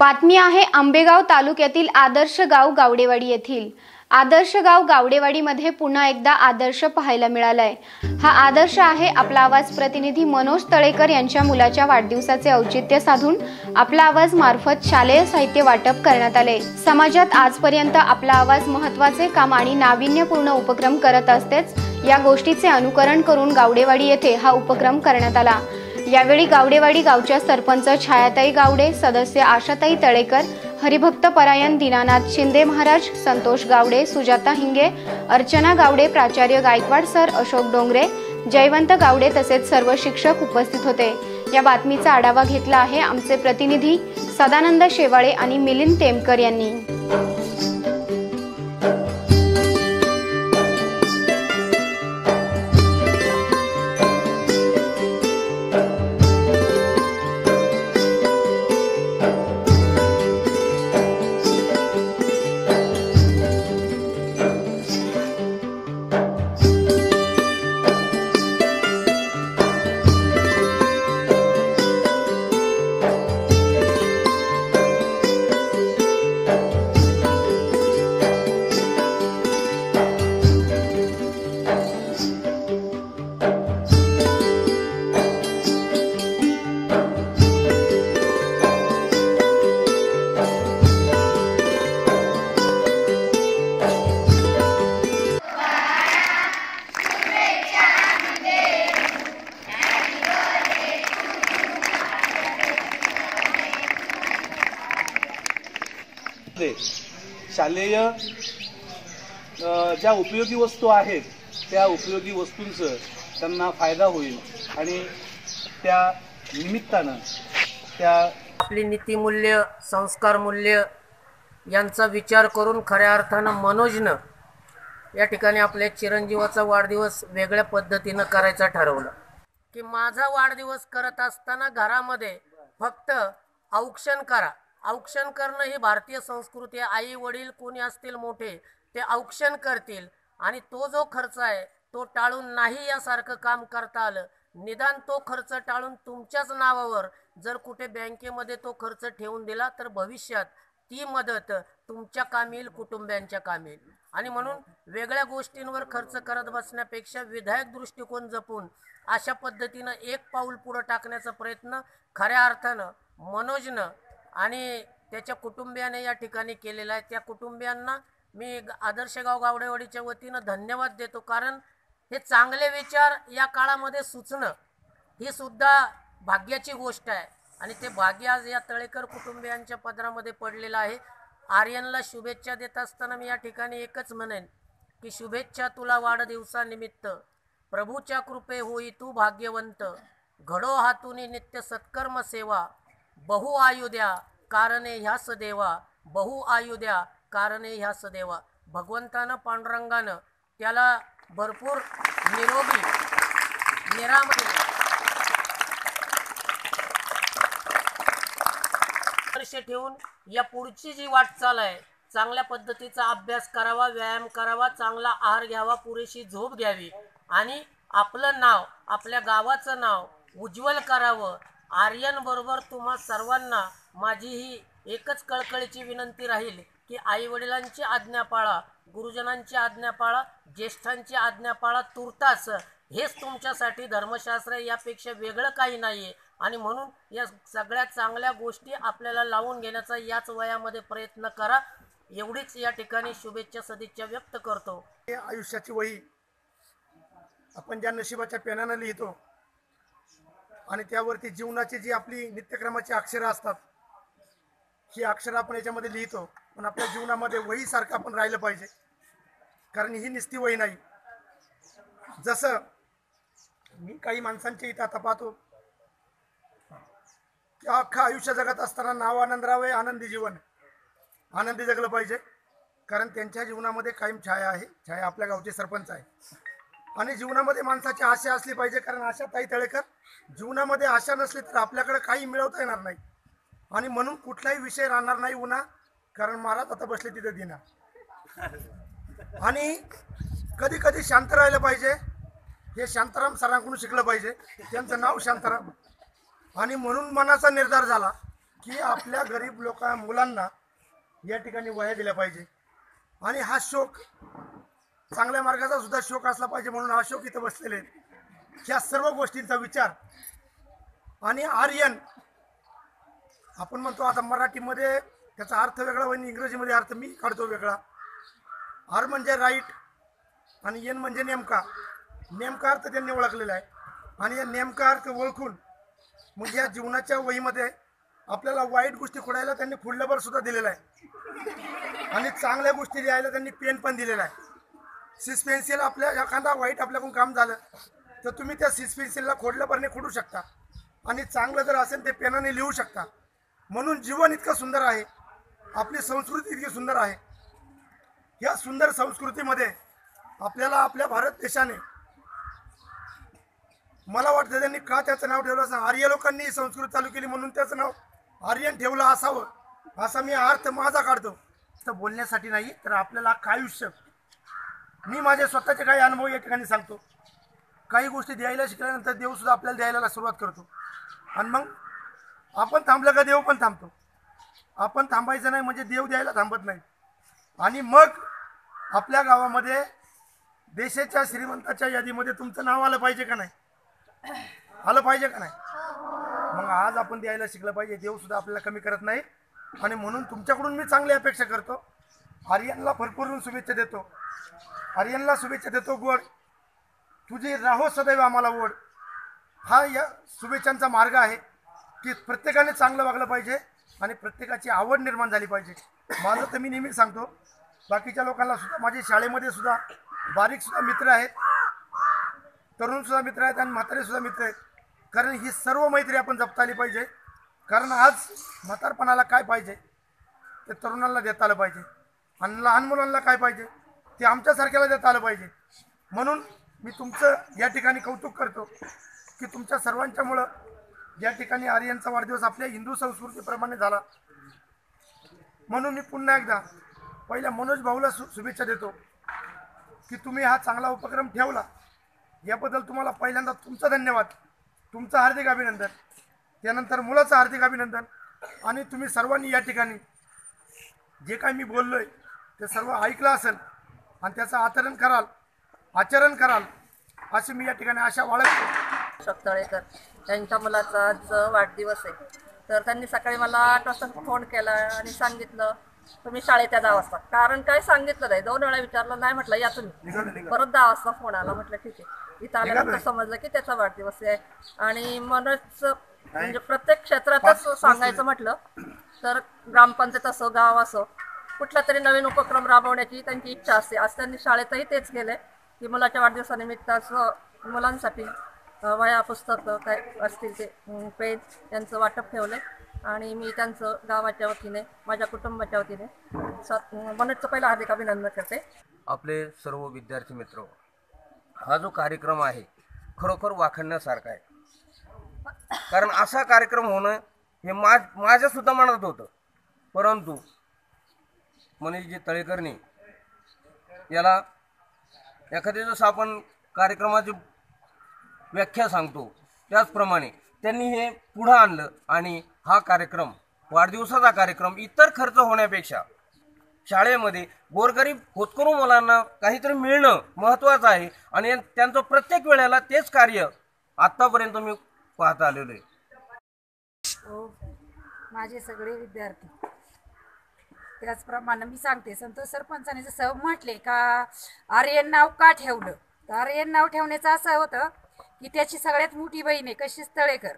बातमी आहे आंबेगाव तालुक्यातील आदर्श गाव गावडेवाडी येथील. आदर्श गाव गावडेवाडीमध्ये पुन्हा एकदा आदर्श पाहायला मिळालाय. हा आदर्श आहे आपला आवाज प्रतिनिधी मनोज तळेकर यांच्या मुलाच्या वाढदिवसाचे औचित्य साधून आपला आवाज मार्फत शालेय साहित्य वाटप करण्यात आले. समाजात आजपर्यंत आपला आवाज महत्त्वाचे काम आणि नाविन्यपूर्ण उपक्रम करत असतेच या गोष्टीचे अनुकरण करून गावडेवाडी येथे हा उपक्रम करण्यात आला. यावेळी गावडेवाडी गावच्या सरपंच छायाताई गावडे सदस्य आशाताई तळेकर हरिभक्त परायण दीनानाथ शिंदे महाराज संतोष गावडे सुजाता हिंगे अर्चना गावडे प्राचार्य गायकवाड सर अशोक डोंगरे जयवंत गावडे तसेच सर्व शिक्षक उपस्थित होते. या बातमीचा आढावा घेतला आहे आमचे प्रतिनिधी सदानंद शेवाळे आणि मिलिंद तेमकर यांनी. शालेय ज्या उपयोगी वस्तू आहेत त्या उपयोगी वस्तूंचं त्यांना फायदा होईल आणि त्या निमित्तानं त्या आपली नीतिमूल्य संस्कार मूल्य यांचा विचार करून खऱ्या अर्थानं मनोजनं या ठिकाणी आपल्या चिरंजीवाचा वाढदिवस वेगळ्या पद्धतीनं करायचा ठरवलं. की माझा वाढदिवस करत असताना घरामध्ये फक्त औक्षण करा. औक्षण करणं ही भारतीय संस्कृती आहे. आई वडील कोणी असतील मोठे ते औक्षण करतील. आणि तो जो खर्च आहे तो टाळून नाही यासारखं काम करता आलं. निदान तो खर्च टाळून तुमच्याच नावावर जर कुठे बँकेमध्ये तो खर्च ठेवून दिला तर भविष्यात ती मदत तुमच्या कामी येईल कुटुंबियांच्या कामी येईल. आणि म्हणून वेगळ्या गोष्टींवर खर्च करत बसण्यापेक्षा विधायक दृष्टिकोन जपून अशा पद्धतीनं एक पाऊल पुढं टाकण्याचा प्रयत्न खऱ्या अर्थानं मनोजनं आणि त्याच्या कुटुंबियाने या ठिकाणी केलेला आहे. त्या कुटुंबियांना मी ग- आदर्श गाव गावडेवाडीच्या वतीनं धन्यवाद देतो. कारण हे चांगले विचार या काळामध्ये सुचणं ही सुद्धा भाग्याची गोष्ट आहे. आणि ते भाग्य आज या तळेकर कुटुंबियांच्या पदरामध्ये पडलेलं आहे. आर्यनला शुभेच्छा देत असताना मी या ठिकाणी एकच म्हणेन की शुभेच्छा तुला वाढदिवसानिमित्त. प्रभूच्या कृपे होई तू भाग्यवंत. घडो हातूनी नित्य सत्कर्म सेवा. बहु आयुद्या कारणे ह्यास देवा बहु आयुद्या कारणे ह्यास देवा भगवंतानं पांडुरंगानं त्याला भरपूर निरोगी निराम लक्ष ठेवून या पुढची जी वाटचाल आहे चांगल्या पद्धतीचा अभ्यास करावा व्यायाम करावा चांगला आहार घ्यावा पुरेशी झोप घ्यावी आणि आपलं नाव आपल्या गावाचं नाव उज्ज्वल करावं. आर्यन बरोबर तुम्हा सर्वांना माझी ही एकच कळकळीची विनंती राहील की आई वडिलांची आज्ञा पाळा गुरुजनांची आज्ञा पाळा ज्येष्ठांची आज्ञा पाळा तुर्तास. हेच तुमच्यासाठी धर्मशास्त्र यापेक्षा वेगळं काही नाही आहे आणि म्हणून या सगळ्या चांगल्या गोष्टी आपल्याला लावून घेण्याचा याच वयामध्ये प्रयत्न करा. एवढीच या ठिकाणी शुभेच्छा सदिच्छा व्यक्त करतो. हे आयुष्याची वही आपण ज्या नशिबाच्या पेनानं लिहितो आणि त्यावरती जीवनाची जी आपली नित्यक्रमाची अक्षरं असतात ही अक्षरं आपण याच्यामध्ये लिहितो पण आपल्या जीवनामध्ये वहीसारखं आपण राहिलं पाहिजे. कारण ही निस्ती वही नाही. जसं मी काही माणसांच्या इथं आता पाहतो की अख्खं आयुष्य जगत असताना नाव आनंदरावे आनंदी जीवन. आनंदी जगलं पाहिजे. कारण त्यांच्या जीवनामध्ये कायम छाया आहे. छाया आपल्या गावचे सरपंच आहे. आणि जीवनामध्ये माणसाची आशा असली पाहिजे कारण आशा ताई तळेकर जीवनामध्ये आशा नसली तर आपल्याकडे काही मिळवता येणार नाही. आणि म्हणून कुठलाही विषय राहणार नाही उन्हा कारण महाराज आता बसले तिथे दिना. आणि कधी कधी शांत राहिलं पाहिजे. हे शांताराम सरांकडून शिकलं पाहिजे. त्यांचं नाव शांताराम. आणि म्हणून मनाचा निर्धार झाला की आपल्या गरीब लोक मुलांना या ठिकाणी वया दिल्या पाहिजे. आणि हा शोक चांगल्या मार्गाचा सुद्धा शोक असला पाहिजे म्हणून हा शोक इथं बसलेले आहेत. ह्या सर्व गोष्टींचा विचार. आणि आर्यन आपण म्हणतो आता मराठीमध्ये त्याचा अर्थ वेगळा आणि इंग्रजीमध्ये अर्थ मी काढतो वेगळा. आर म्हणजे राईट आणि एन म्हणजे नेमका. नेमका अर्थ त्यांनी ओळखलेला आहे. आणि या नेमका अर्थ ओळखून मग या जीवनाच्या वहीमध्ये आपल्याला वाईट गोष्टी खोडायला त्यांनी खुडल्यावर सुद्धा दिलेला आहे. आणि चांगल्या गोष्टी लिहायला त्यांनी पेन पण दिलेला आहे. सिस्पेन्सिल आपल्या एखादा वाईट आपल्याकडून काम झालं तर तुम्ही त्या सिस्पेन्सिलला खोडलंबरने खोडू शकता. आणि चांगलं जर असेल ते पेनाने लिहू शकता. म्हणून जीवन इतकं सुंदर आहे. आपली संस्कृती इतकी सुंदर आहे. या सुंदर संस्कृतीमध्ये आपल्याला आपल्या भारत देशाने मला वाटतं त्यांनी का त्याचं नाव ठेवलं असं आर्य लोकांनी ही संस्कृती चालू केली म्हणून त्याचं नाव आर्यन ठेवलं असावं असा मी अर्थ माझा काढतो. तर बोलण्यासाठी नाही तर आपल्याला काय आयुष्य? मी माझे स्वतःचे काही अनुभव या ठिकाणी सांगतो. काही गोष्टी द्यायला शिकल्यानंतर देवसुद्धा आपल्याला द्यायला सुरुवात करतो. आणि मग आपण थांबलं का देव पण थांबतो. आपण थांबायचं नाही म्हणजे देव द्यायला थांबत नाही. आणि मग आपल्या गावामध्ये देशाच्या श्रीमंताच्या यादीमध्ये तुमचं नाव आलं पाहिजे का नाही? आलं पाहिजे का नाही? मग आज आपण द्यायला शिकलं पाहिजे. देव सुद्धा आपल्याला कमी करत नाही. आणि म्हणून तुमच्याकडून मी चांगली अपेक्षा करतो. आर्यनला भरपूर शुभेच्छा देतो. आर्यनला शुभेच्छा देतो गोड. तुझी राहो सदैव आम्हाला ओढ. हा या शुभेच्छांचा मार्ग आहे. की प्रत्येकाने चांगलं वागलं पाहिजे आणि प्रत्येकाची आवड निर्माण झाली पाहिजे. माझं तर मी नेहमी सांगतो बाकीच्या लोकांना सुद्धा माझ्या शाळेमध्ये सुद्धा बारीक सुद्धा मित्र आहेत तरुण सुद्धा मित्र आहेत आणि म्हातारे सुद्धा मित्र आहेत. कारण ही सर्व मैत्री आपण जपता आली पाहिजे. कारण आज म्हातारपणाला काय पाहिजे? ते तरुणांना देता आलं पाहिजे. आणि लहान मुलांना काय पाहिजे? ते आमच्यासारख्याला देता आलं पाहिजे. म्हणून मी तुमचं या ठिकाणी कौतुक करतो की तुमच्या सर्वांच्यामुळं या ठिकाणी आर्यांचा वाढदिवस आपल्या हिंदू संस्कृतीप्रमाणे झाला. म्हणून मी पुन्हा एकदा पहिल्या मनोज भाऊला शु शुभेच्छा देतो की तुम्ही हा चांगला उपक्रम ठेवला. याबद्दल तुम्हाला पहिल्यांदा तुमचा धन्यवाद. तुमचं हार्दिक अभिनंदन. त्यानंतर मुलाचं हार्दिक अभिनंदन. आणि तुम्ही सर्वांनी या ठिकाणी जे काही मी बोललोय ते सर्व ऐकलं असेल आणि त्याचं आचरण कराल आचरण कराल अशी मी या ठिकाणी आशा बाळगतो. अशोक तळेकर त्यांच्या मुलाचा आज वाढदिवस आहे. तर त्यांनी सकाळी मला आठ वाजता फोन केला आणि सांगितलं तुम्ही शाळेत दहा वाजता. कारण काय सांगितलं नाही. दोन वेळा विचारलं नाही म्हटलं या तुम्ही. परत दहा वाजता फोन आला म्हटलं ठीक आहे. इथं आल्यानंतर समजलं की त्याचा वाढदिवस आहे. आणि मनोज म्हणजे प्रत्येक क्षेत्रातच सांगायचं म्हटलं तर ग्रामपंचायत असो गाव असो कुठला तरी नवीन उपक्रम राबवण्याची त्यांची इच्छा असते. आज त्यांनी शाळेतही तेच केले की मुलाच्या वाढदिवसानिमित्त असं मुलांसाठी वया वह्या पुस्तकं काय असतील ते पेन त्यांचं वाटप ठेवलं आणि मी त्यांचं गावाच्या वतीने माझ्या कुटुंबाच्या वतीने सात मनोजचं पहिलं हार्दिक अभिनंदन करते. आपले सर्व विद्यार्थी मित्र हा जो कार्यक्रम आहे खरोखर वाखणण्यासारखा आहे. कारण असा कार्यक्रम होणं हे माझ माझ्या सुद्धा मनात होतं. परंतु मनीषजी तळेकरनी याला एखाद्या दिवस आपण कार्यक्रमाची व्याख्या सांगतो. त्याचप्रमाणे त्यांनी हे पुढं आणलं आणि हा कार्यक्रम वाढदिवसाचा कार्यक्रम इतर खर्च होण्यापेक्षा शाळेमध्ये गोरगरीब होतकरू मुलांना काहीतरी मिळणं महत्त्वाचं आहे आणि त्यांचं प्रत्येक वेळेला तेच कार्य आत्तापर्यंत मी पाहता आलेलो आहे. हो माझे सगळे विद्यार्थी. त्याचप्रमाणे मी सांगते संतोष सरपंचाने जसं म्हटले का आर्यन नाव का ठेवलं? तर आर्यन नाव ठेवण्याचं असं होतं की त्याची सगळ्यात मोठी बहीण आहे कशी तळेकर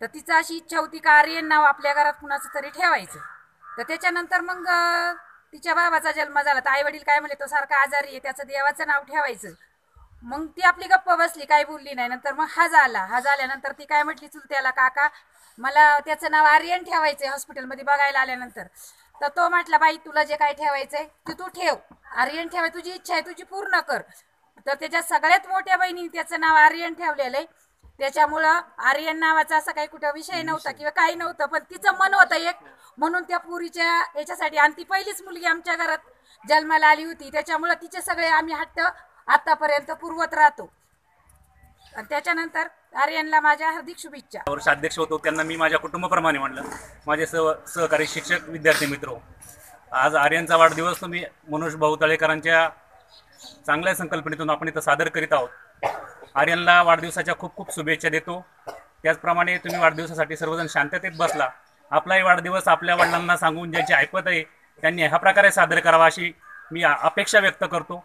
तर तिचं अशी इच्छा होती का आर्यन नाव आपल्या घरात कुणाचं तरी ठेवायचं. तर त्याच्यानंतर मग तिच्या बाबाचा जन्म झाला. तर आई वडील काय म्हणले तो सारखा आजारी आहे त्याचं देवाचं नाव ठेवायचं. मग ती आपली गप्प बसली काय बोलली नाही. नंतर मग हा झाला. हा झाल्यानंतर ती काय म्हटली चुलत्याला काका मला त्याचं नाव आर्यन ठेवायचंय हॉस्पिटलमध्ये बघायला आल्यानंतर. तर तो म्हटला बाई तुला जे काय ठेवायचंय ते तू ठेव. आर्यन ठेवाय तुझी इच्छा आहे तुझी पूर्ण कर. तर त्याच्या सगळ्यात मोठ्या बहिणीने त्याचं नाव आर्यन ठेवलेलं आहे. त्याच्यामुळं आर्यन नावाचा असा काही कुठं विषय नव्हता किंवा काही नव्हतं पण तिचं मन होतं एक. म्हणून त्या पुरीच्या याच्यासाठी आणि ती पहिलीच मुलगी आमच्या घरात जन्माला आली होती. त्याच्यामुळं तिचे सगळे आम्ही हट्ट आतापर्यंत पुरवत राहतो. आणि त्याच्यानंतर आर्यनला माझ्या हार्दिक शुभेच्छा. वर्ष अध्यक्ष होतो त्यांना मी माझ्या कुटुंबाप्रमाणे म्हणलं. माझे सह सहकारी शिक्षक विद्यार्थी मित्र हो. आज आर्यांचा वाढदिवस तुम्ही मनोज भाऊ तळेकरांच्या चांगल्या संकल्पनेतून आपण इथं सादर करीत आहोत. आर्यनला वाढदिवसाच्या खूप खूप शुभेच्छा देतो. त्याचप्रमाणे तुम्ही वाढदिवसासाठी सर्वजण शांततेत बसला. आपलाही वाढदिवस आपल्या वडिलांना सांगून ज्यांची ऐपत आहे त्यांनी ह्या प्रकारे सादर करावा अशी मी अपेक्षा व्यक्त करतो.